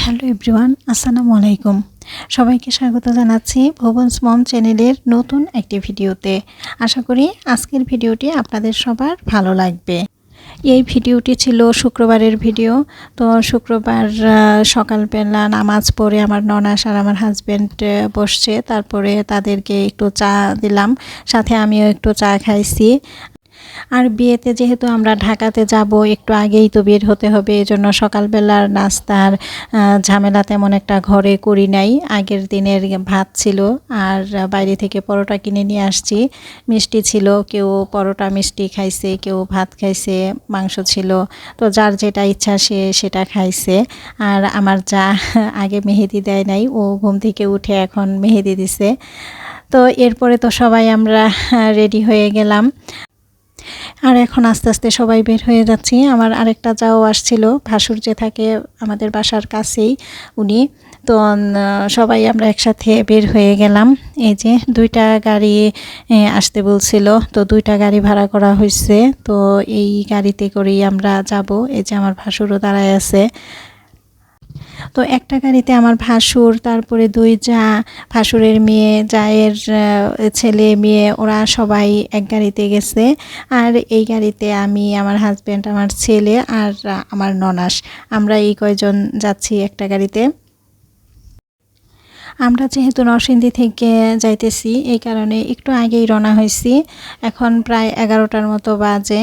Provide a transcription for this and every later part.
Hello everyone, আসসালামু আলাইকুম। সবাইকে স্বাগত জানাচ্ছি ভুবনস মম চ্যানেলের নতুন একটি ভিডিওতে। আশা করি আজকের ভিডিওটি আপনাদের সবার ভালো লাগবে। এই ভিডিওটি ছিল শুক্রবারের ভিডিও। তো শুক্রবার সকালবেলা নামাজ পড়ে আমার ননাস আর আমার হাজব্যান্ড বসছে। তারপরে তাদেরকে একটু চা দিলাম। সাথে আমিও একটু চা খাইছি। আর বিয়েতে যেহেতু আমরা ঢাকাতে যাব, একটু আগেই তো বের হতে হবে, এজন্য সকালবেলার নাস্তার ঝামেলা তেমন একটা ঘরে করি নাই। আগের দিনের ভাত ছিল আর বাইরে থেকে পরোটা কিনে নিয়ে আসছি। মিষ্টি ছিল, কেউ পরোটা মিষ্টি খাইছে, কেউ ভাত খাইছে, মাংস ছিল। তো যার যেটা ইচ্ছা সে সেটা খাইছে। আর আমার যা আগে মেহেদি দেয় নাই, ও ঘুম থেকে উঠে এখন মেহেদি দিছে। তো এরপরে তো সবাই আমরা রেডি হয়ে গেলাম। আর এখন আস্তে আস্তে সবাই বের হয়ে যাচ্ছি। আমার আরেকটা যাও আসছিল, ভাসুর যে থাকে আমাদের বাসার কাছেই, উনি। তো সবাই আমরা একসাথে বের হয়ে গেলাম। এই যে দুইটা গাড়ি আসতে বলছিল। তো দুইটা গাড়ি ভাড়া করা হয়েছে তো এই গাড়িতে করেই আমরা যাব। এই যে আমার ভাসুরও দাঁড়ায় আছে। তো একটা গাড়িতে আমার ভাসুর, তারপরে দুই যা, ভাসুরের মেয়ে, জায়ের ছেলে, মেয়ে, ওরা সবাই এক গাড়িতে গেছে। আর এই গাড়িতে আমি, আমার হাজব্যান্ড আমার ছেলে আর আমার ননাস। আমরা এই কয়জন যাচ্ছি একটা গাড়িতে। আমরা যেহেতু নরসিংদী থেকে যাইতেছি, এই কারণে একটু আগেই রওনা হয়েছি। এখন প্রায় এগারোটার মতো বাজে।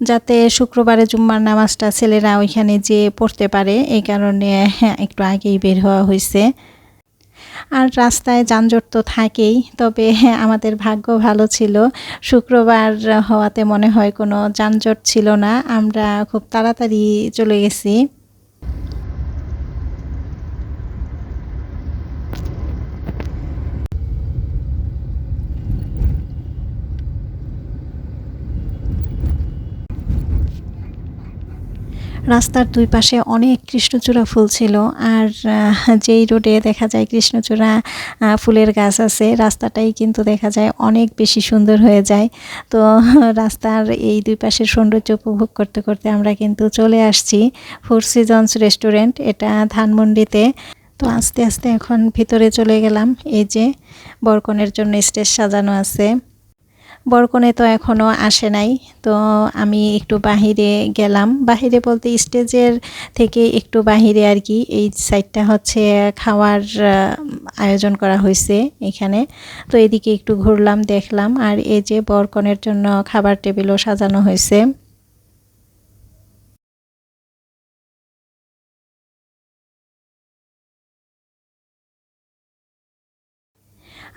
যাতে শুক্রবারে জুম্মার নামাজটা ছেলেরা ওইখানে যেয়ে পড়তে পারে, এই কারণে হ্যাঁ একটু আগেই বের হওয়া হয়েছে আর রাস্তায় যানজট তো থাকেই, তবে হ্যাঁ আমাদের ভাগ্য ভালো ছিল। শুক্রবার হওয়াতে মনে হয় কোনো যানজট ছিল না। আমরা খুব তাড়াতাড়ি চলে গেছি। রাস্তার দুই পাশে অনেক কৃষ্ণচূড়া ফুল ছিল আর যেই রোডে দেখা যায় কৃষ্ণচূড়া ফুলের গাছ আছে, রাস্তাটাই কিন্তু দেখা যায় অনেক বেশি সুন্দর হয়ে যায়। তো রাস্তার এই দুই পাশের সৌন্দর্য উপভোগ করতে করতে আমরা কিন্তু চলে আসছি ফোর সিজনস রেস্টুরেন্ট, এটা ধানমন্ডিতে। তো আস্তে আস্তে এখন ভিতরে চলে গেলাম, এই যে বরকনের জন্য স্টেজ সাজানো আছে। বরকনে তো এখনও আসে নাই। তো আমি একটু বাহিরে গেলাম। বাহিরে বলতে স্টেজের থেকে একটু বাহিরে আর কি। এই সাইডটা হচ্ছে খাওয়ার আয়োজন করা হয়েছে এখানে। তো এদিকে একটু ঘুরলাম, দেখলাম। আর এই যে বরকনের জন্য খাবার টেবিলও সাজানো হয়েছে।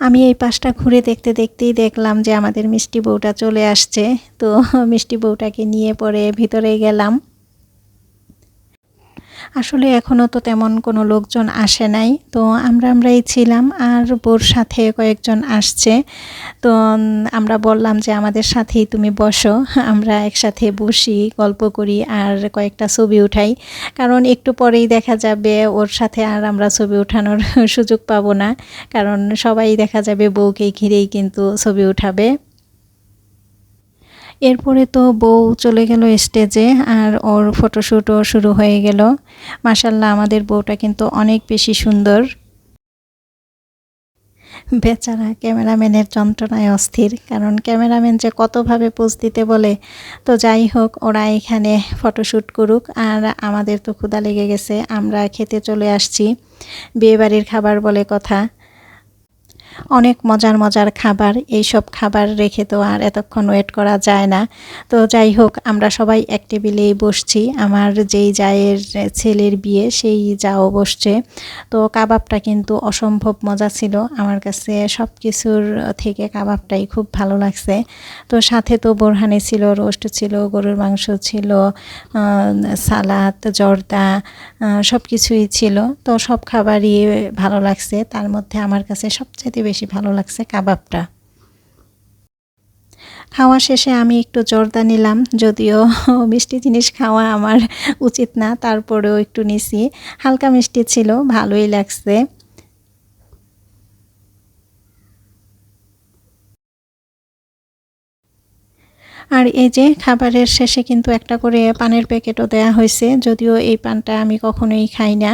আমি এই পাশটা ঘুরে দেখতে দেখতেই দেখলাম যে আমাদের মিষ্টি বউটা চলে আসছে। তো মিষ্টি বউটাকে নিয়ে পরে ভিতরে গেলাম। আসলে এখনও তো তেমন কোনো লোকজন আসে নাই। তো আমরা আমরাই ছিলাম আর বোর সাথে কয়েকজন আসছে। তো আমরা বললাম যে আমাদের সাথেই তুমি বসো, আমরা একসাথে বসি, গল্প করি আর কয়েকটা ছবি উঠাই। কারণ একটু পরেই দেখা যাবে ওর সাথে আর আমরা ছবি উঠানোর সুযোগ পাবো না। কারণ সবাই দেখা যাবে বউকে ঘিরেই কিন্তু ছবি উঠাবে। এরপরে তো বউ চলে গেল স্টেজে আর ওর ফটোশ্যুটও শুরু হয়ে গেল। মাসাল্লাহ আমাদের বউটা কিন্তু অনেক বেশি সুন্দর। বেচারা ক্যামেরাম্যানের যন্ত্রণায় অস্থির, কারণ ক্যামেরাম্যান যে কতভাবে পোজ দিতে বলে, তো যাই হোক, ওরা এখানে ফটোশ্যুট করুক, আর আমাদের তো ক্ষুদা লেগে গেছে, আমরা খেতে চলে আসছি। বিয়েবাড়ির খাবার বলে কথা। অনেক মজার মজার খাবার এই সব খাবার রেখে তো আর এতক্ষণ ওয়েট করা যায় না। তো যাই হোক, আমরা সবাই এক টেবিলেই বসছি। আমার যেই জায়ের ছেলের বিয়ে, সেই যাও বসছে। তো কাবাবটা কিন্তু অসম্ভব মজা ছিল। আমার কাছে সব কিছুর থেকে কাবাবটাই খুব ভালো লাগছে। তো সাথে তো বোরহানি ছিল, রোস্ট ছিল, গরুর মাংস ছিল সালাদ, জর্দা সব কিছুই ছিল। তো সব খাবারই ভালো লাগছে। তার মধ্যে আমার কাছে সবচেয়ে বেশি ভালো লাগছে কাবাবটা। খাওয়া শেষে আমি একটু জর্দা নিলাম, যদিও মিষ্টি জিনিস খাওয়া আমার উচিত না, তারপরেও একটু নিছি। হালকা মিষ্টি ছিল, ভালোই লাগছে। আর এই যে খাবারের শেষে কিন্তু একটা করে পানের প্যাকেটও দেয়া হয়েছে, যদিও এই পানটা আমি কখনোই খাই না।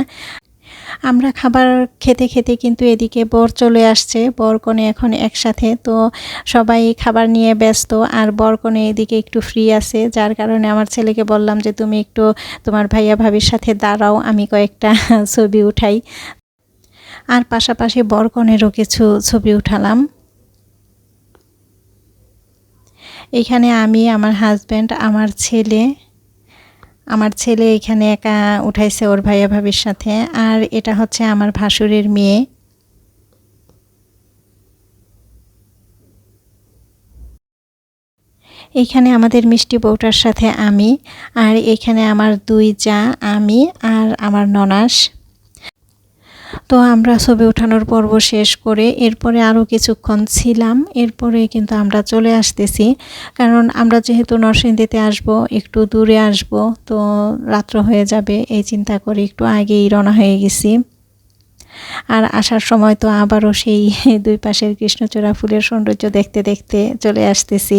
আমরা খাবার খেতে খেতে কিন্তু এদিকে বর চলে আসছে। বর কনে এখন একসাথে, তো সবাই খাবার নিয়ে ব্যস্ত। আর বর কনে এদিকে একটু ফ্রি আছে, যার কারণে আমার ছেলেকে বললাম যে, তুমি একটু তোমার ভাইয়া ভাবির সাথে দাঁড়াও, আমি কয়েকটা ছবি উঠাই। আর পাশাপাশি বর কনেরও কিছু ছবি উঠালাম। এখানে আমি, আমার হাজব্যান্ড আমার ছেলে আমার ছেলে এখানে একা উঠাইছে ওর ভাইয়া ভাবির সাথে। আর এটা হচ্ছে আমার ভাসুরের মেয়ে। এখানে আমাদের মিষ্টি বউটার সাথে আমি, আর এখানে আমার দুই যা আমি আর আমার ননাস। তো আমরা ছবি ওঠানোর পর্ব শেষ করে এরপরে আরও কিছুক্ষণ ছিলাম। এরপরে কিন্তু আমরা চলে আসতেছি। কারণ আমরা যেহেতু নরসিংদীতে আসব, একটু দূরে আসব, তো রাত্র হয়ে যাবে, এই চিন্তা করে একটু আগেই রওনা হয়ে গেছি। আর আসার সময় তো আবারও সেই দুই পাশের কৃষ্ণচূড়া ফুলের সৌন্দর্য দেখতে দেখতে চলে আসতেছি।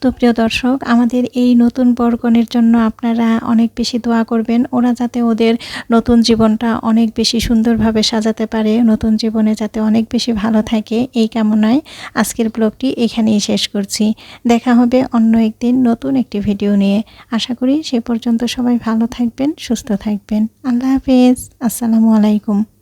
তো প্রিয় দর্শক, আমাদের এই নতুন বরগণের জন্য আপনারা অনেক বেশি দোয়া করবেন। ওরা যাতে ওদের নতুন জীবনটা অনেক বেশি সুন্দরভাবে সাজাতে পারে, নতুন জীবনে যাতে অনেক বেশি ভালো থাকে, এই কামনায় আজকের ব্লগটি এখানেই শেষ করছি। দেখা হবে অন্য একদিন নতুন একটি ভিডিও নিয়ে। আশা করি সে পর্যন্ত সবাই ভালো থাকবেন, সুস্থ থাকবেন। আল্লাহ হাফেজ। আসসালামু আলাইকুম।